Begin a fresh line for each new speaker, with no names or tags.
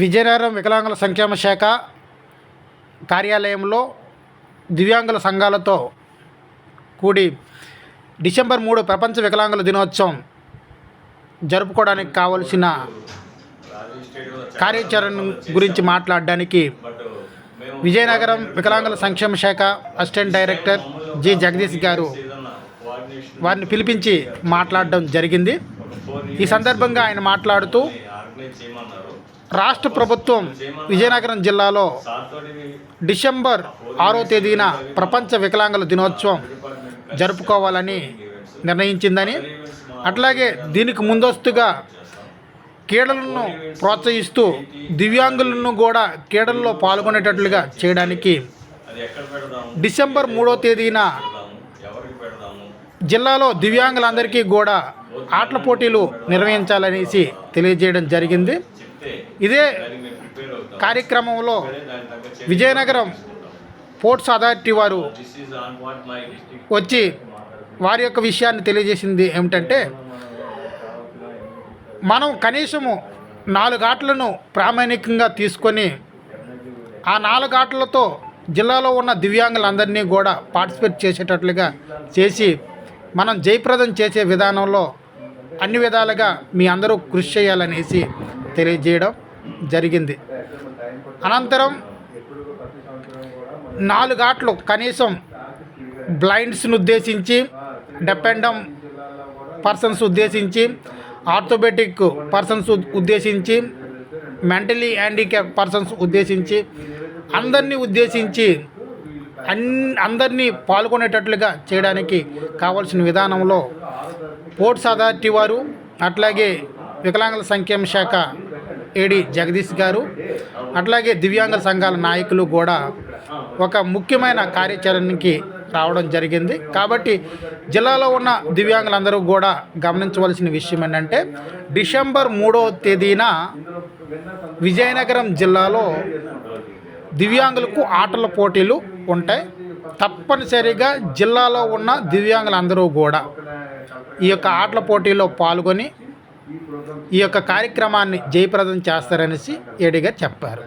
విజయనగరం వికలాంగుల సంక్షేమ శాఖ కార్యాలయంలో దివ్యాంగుల సంఘాలతో కూడి డిసెంబర్ మూడు ప్రపంచ వికలాంగుల దినోత్సవం జరుపుకోవడానికి కావలసిన కార్యాచరణ గురించి మాట్లాడడానికి విజయనగరం వికలాంగుల సంక్షేమ శాఖ అసిస్టెంట్ డైరెక్టర్ జి జగదీష్ గారు వారిని పిలిపించి మాట్లాడడం జరిగింది. ఈ సందర్భంగా ఆయన మాట్లాడుతూ రాష్ట్ర ప్రభుత్వం విజయనగరం జిల్లాలో డిసెంబర్ ఆరో తేదీన ప్రపంచ వికలాంగుల దినోత్సవం జరుపుకోవాలని నిర్ణయించిందని అట్లాగే దీనికి ముందస్తుగా క్రీడలను ప్రోత్సహిస్తూ దివ్యాంగులను కూడా క్రీడల్లో పాల్గొనేటట్లుగా చేయడానికి డిసెంబర్ మూడో తేదీన జిల్లాలో దివ్యాంగులందరికీ కూడా ఆటల పోటీలు నిర్వహించాలనేసి తెలియజేయడం జరిగింది. ఇదే కార్యక్రమంలో విజయనగరం పోర్ట్స్ అథారిటీ వారు వచ్చి వారి యొక్క విషయాన్ని తెలియజేసింది ఏమిటంటే మనం కనీసము నాలుగు ఆటలను ప్రామాణికంగా తీసుకొని ఆ నాలుగు ఆటలతో జిల్లాలో ఉన్న దివ్యాంగులందరినీ కూడా పార్టిసిపేట్ చేసేటట్లుగా చేసి మనం జయప్రదం చేసే విధానంలో అన్ని విధాలుగా మీ అందరూ కృషి చేయాలనేసి తెలియజేయడం జరిగింది. అనంతరం నాలుగు ఆటలు కనీసం బ్లైండ్స్ను ఉద్దేశించి డెపెండమ్ పర్సన్స్ ఉద్దేశించి ఆర్థోబెటిక్ పర్సన్స్ ఉద్దేశించి మెంటలీ హ్యాండిక్యాప్ పర్సన్స్ ఉద్దేశించి అందరినీ ఉద్దేశించి అందరినీ పాల్గొనేటట్లుగా చేయడానికి కావాల్సిన విధానంలో పోర్ట్స్ అథారిటీ వారు అట్లాగే వికలాంగుల సంక్షేమ శాఖ ఏడి జగదీష్ గారు అట్లాగే దివ్యాంగుల సంఘాల నాయకులు కూడా ఒక ముఖ్యమైన కార్యాచరణకి రావడం జరిగింది. కాబట్టి జిల్లాలో ఉన్న దివ్యాంగులందరూ కూడా గమనించవలసిన విషయం ఏంటంటే డిసెంబర్ మూడవ తేదీన విజయనగరం జిల్లాలో దివ్యాంగులకు ఆటల పోటీలు ఉంటాయి తప్పనిసరిగా జిల్లాలో ఉన్న దివ్యాంగులందరూ కూడా ఈ యొక్క ఆటల పోటీలో పాల్గొని ఈ యొక్క కార్యక్రమాన్ని జయప్రదం చేస్తారనేసి ఏడిగా చెప్పారు.